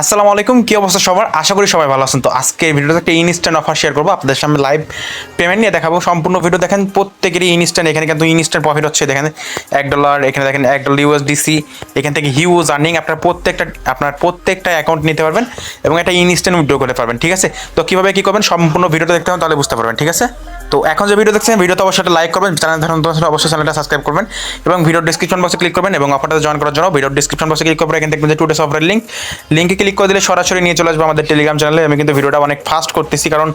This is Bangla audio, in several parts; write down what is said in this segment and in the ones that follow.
আসসালামু আলাইকুম, কি অবস্থা সবার? আশা করি সবাই ভালো আছেন। তো আজকে ভিডিওতে একটা ইনস্ট্যান্ট অফার শেয়ার করব। আপনাদের সামনে লাইভ পেমেন্ট নিয়ে দেখাবো। সম্পূর্ণ ভিডিও দেখেন, প্রত্যেকেরই ইনস্ট্যান্ট এখানে কিন্তু ইনস্ট্যান্ট প্রফিট হচ্ছে। দেখেন, এক ডলার এখানে দেখেন, এক ডলার ইউএসডিসি এখান থেকে হিউজ আর্নিং আপনার প্রত্যেকটা আপনার প্রত্যেকটা অ্যাকাউন্ট নিতে পারবেন এবং একটা ইনস্ট্যান্ট উইড্রো করতে পারবেন, ঠিক আছে? তো কীভাবে কী করবেন? সম্পূর্ণ ভিডিওটা দেখতে হবে, তাহলে বুঝতে পারবেন, ঠিক আছে? তো এখন যে ভিডিও দেখছেন ভিডিওতে অবশ্যই একটা লাইক করবেন চ্যানেল ধরুন অবশ্যই চ্যানেলটা সাবস্ক্রাইব করবেন, এবং ভিডিও ডিসক্রিপশন বক্সে ক্লিক করবেন, এবং অফারটা জয়েন করার জন্য ভিডিও ডিসক্রিপশন বক্সে ক্লিক করবেন এখান থেকে টু ডেস অফারের লিঙ্ক লিঙ্কে ক্লিক করে দিলে সরাসরি নিয়ে চলে আসবে আমাদের টেলিগ্রাম চ্যানেলে আমি কিন্তু ভিডিওটা অনেক ফাস্ট করতেছি, কারণ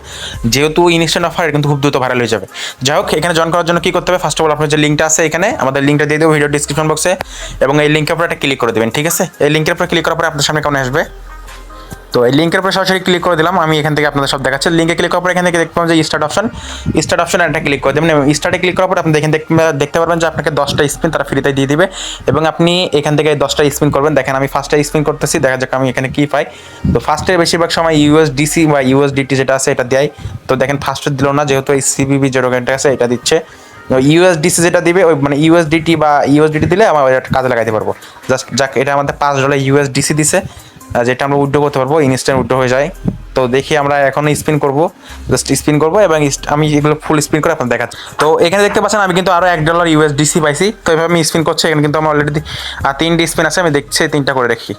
যেহেতু ইনস্ট্যান্ট অফার কিন্তু খুব দ্রুত ভাইরাল হয়ে যাবে। যাই হোক, এখানে জয়েন করার জন্য কী করতে হবে? ফার্স্ট অফ অল আপনার যে লিঙ্কটা আছে এখানে, আমাদের লিঙ্কটা দিয়ে দেবো ভিডিও ডিসক্রিপশন বক্সে এবং এই লিঙ্কের উপর একটা ক্লিক করে দেবেন, ঠিক আছে? এই লিঙ্কের উপর ক্লিক করার পরে আপনার সামনে কেমন আসবে? তো এই লিঙ্কের উপরে সরাসরি ক্লিক করে দিলাম, আমি এখান থেকে আপনাদের সব দেখাচ্ছি। লিঙ্কে ক্লিক করার পর এখান থেকে দেখতে পাবেন যে স্টার্ট অপশন স্টার্ট অপশন একটা ক্লিক করে দেবেন এবং স্টার্টে ক্লিক করার পর আপনি এখান থেকে দেখতে পারবেন যে আপনাকে দশটা স্পিন তারা ফ্রিতে দিয়ে দিবে এবং আপনি এখান থেকে দশটা স্পিন করবেন। দেখেন আমি ফার্স্টে স্পিন করতেছি, দেখা যাক আমি এখানে কী পাই। তো ফার্স্টে বেশিরভাগ সময় ইউএসডিসি বা ইউএসডিটি যেটা আছে এটা দেয়। তো দেখেন ফার্স্টে দিল না, যেহেতু এই সিবিবি যেটা আছে, এটা দিচ্ছে। ইউএসডিসি যেটা দিবে, ওই মানে ইউএসডিটি বা ইউএসডিটি দিলে আমরা কাজে লাগাইতে পারব। জাস্ট যাক, এটা আমাদের পাঁচ ডলার ইউএসডিসি দিছে যেটা আমরা উড্ডো করতে পারব ইনস্ট্যান্ট উড্ডো হয়ে যায়। তো দেখি আমরা এখন স্পিন করব জাস্ট স্পিন করব এবং আমি এগুলো ফুল স্পিন করে আপনার দেখাচ্ছি। তো এখানে দেখতে পাচ্ছেন, আমি কিন্তু আরও এক ডলার ইউএসডিসি পাইছি। তো এভাবে আমি স্পিন করছি, এখানে কিন্তু আমার অলরেডি তিনটি স্পিন আছে, আমি দেখছি, তিনটা করে দেখি।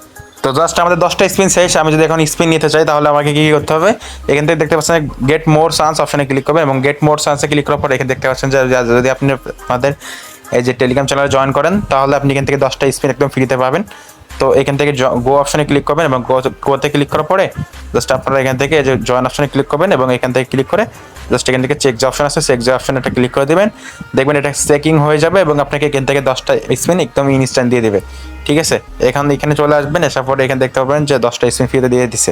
তো জাস্ট আমাদের দশটা স্পিন শেষ, আমি যদি এখন স্পিন নিতে চাই, তাহলে আমাকে কি করতে হবে? এখান থেকে দেখতে পাচ্ছেন গেট মোর চান্স অপশনে ক্লিক করবে এবং গেট মোর চান্সে ক্লিক করার পর এখানে দেখতে পাচ্ছেন যে যদি আপনি আমাদের এই যে টেলিগ্রাম চ্যানেলে জয়েন করেন, তাহলে আপনি এখান থেকে দশটা স্পিন একদম ফ্রিতে পাবেন। তো এখান থেকে গো অপশনে ক্লিক করবেন এবং গো গোতে ক্লিক করার পরে জাস্ট আপনারা এখান থেকে যে জয়েন অপশনে ক্লিক করবেন এবং এখান থেকে ক্লিক করে জাস্ট এখান থেকে চেক যে অপশন আছে চেক যে অপশন এটা ক্লিক করে দেবেন। দেখবেন এটা চেকিং হয়ে যাবে এবং আপনাকে এখান থেকে দশটা স্পিন একদম ইনস্ট্যান্ট দিয়ে দেবে। ঠিক আছে? এখান এখানে চলে আসবেন, আসার পরে এখানে দেখতে পাবেন যে দশটা স্পিন ফ্রিতে দিয়ে দিচ্ছে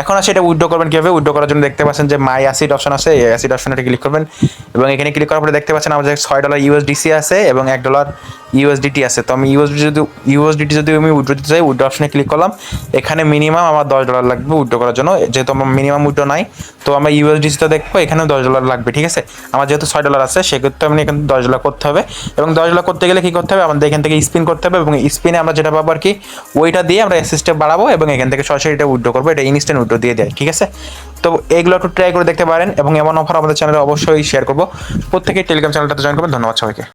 এখন আর সেটা উইড্রো করবেন কীভাবে? উইড্রো করার জন্য দেখতে পাচ্ছেন যে মাই অ্যাসিড অপশন আছে, এই অ্যাসিড অপশনটা ক্লিক করবেন। এবং এখানে ক্লিক করার পরে দেখতে পাচ্ছেন আমাদের ছয় ডলার ইউএসডিসি আছে এবং এক ডলার ইউএসডিটি আছে। তো আমি ইউএসডি যদি ইউএসডিটি যদি আমি উইড্রো দিতে চাই উইড্রো অপশনে ক্লিক করলাম। এখানে মিনিমাম আমার দশ ডলার লাগবে উইড্রো করার জন্য। যেহেতু আমার মিনিমাম উইড্রো নাই, তো আমরা ইউএসডিসিতে দেখব, এখানেও দশ ডলার লাগবে, ঠিক আছে? আমার যেহেতু ছয় ডলার আছে, সেক্ষেত্রে আমি এখানে দশ ডলার করতে হবে। এবং দশ ডলার করতে গেলে কী করতে হবে? আমাদের এখান থেকে স্পিন করতে হবে এবং স্পিনে আমরা যেটা পাবো আর কি, ওইটা দিয়ে আমরা অ্যাসিস্টে বাড়াবো এবং এখান থেকে সরাসরি এটা উইড্রো করব, এটা ইনস্ট্যান্ট উইড্রো দিয়ে দেয়, ঠিক আছে? তো এগুলো একটু ট্রাই করে দেখতে পারেন এবং এমন অফার আমাদের চ্যানেলে অবশ্যই শেয়ার করব। প্রত্যেকের টেলিগ্রাম চ্যানেলটাতে জয়েন করবেন, ধন্যবাদ সবাইকে।